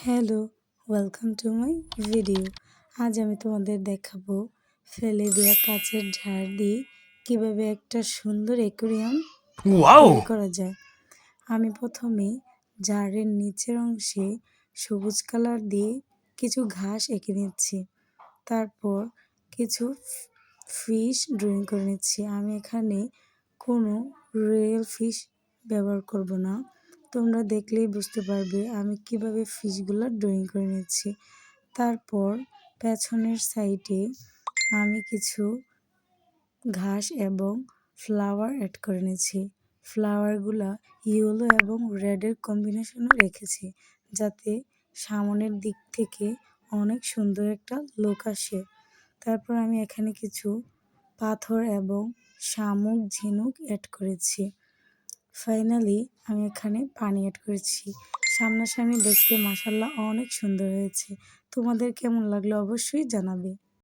Hello welcome to my video আজ আমি তোমাদের দেখাবো ফেলে দেওয়া কাচের ঝাড় দিয়ে কীভাবে একটা সুন্দর অ্যাকোরিয়াম করা যায়। আমি প্রথমে জারের নিচের অংশে সবুজ কালার দিয়ে কিছু ঘাস এঁকে নিচ্ছি। তারপর কিছু ফিশ ড্রয়িং করে নিচ্ছি। আমি এখানে কোনো রিয়েল ফিশ ব্যবহার করব না। তোমরা দেখলেই বুঝতে পারবে আমি কীভাবে ফিশগুলো ড্রয়িং করে নিচ্ছি। তারপর পেছনের সাইডে আমি কিছু ঘাস এবং ফ্লাওয়ার অ্যাড করে নিয়েছি ফ্লাওয়ারগুলা ইয়েলো এবং রেডের কম্বিনেশনও রেখেছি যাতে সামনের দিক থেকে অনেক সুন্দর একটা লোক আসে। তারপর আমি এখানে কিছু পাথর এবং শামুক, ঝিনুক অ্যাড করেছি। ফাইনালি আমি এখানে পানি অ্যাড করেছি। সামনাসামনি দেখতে মাসাল্লাহ অনেক সুন্দর হয়েছে। তোমাদের কেমন লাগল অবশ্যই জানাবে।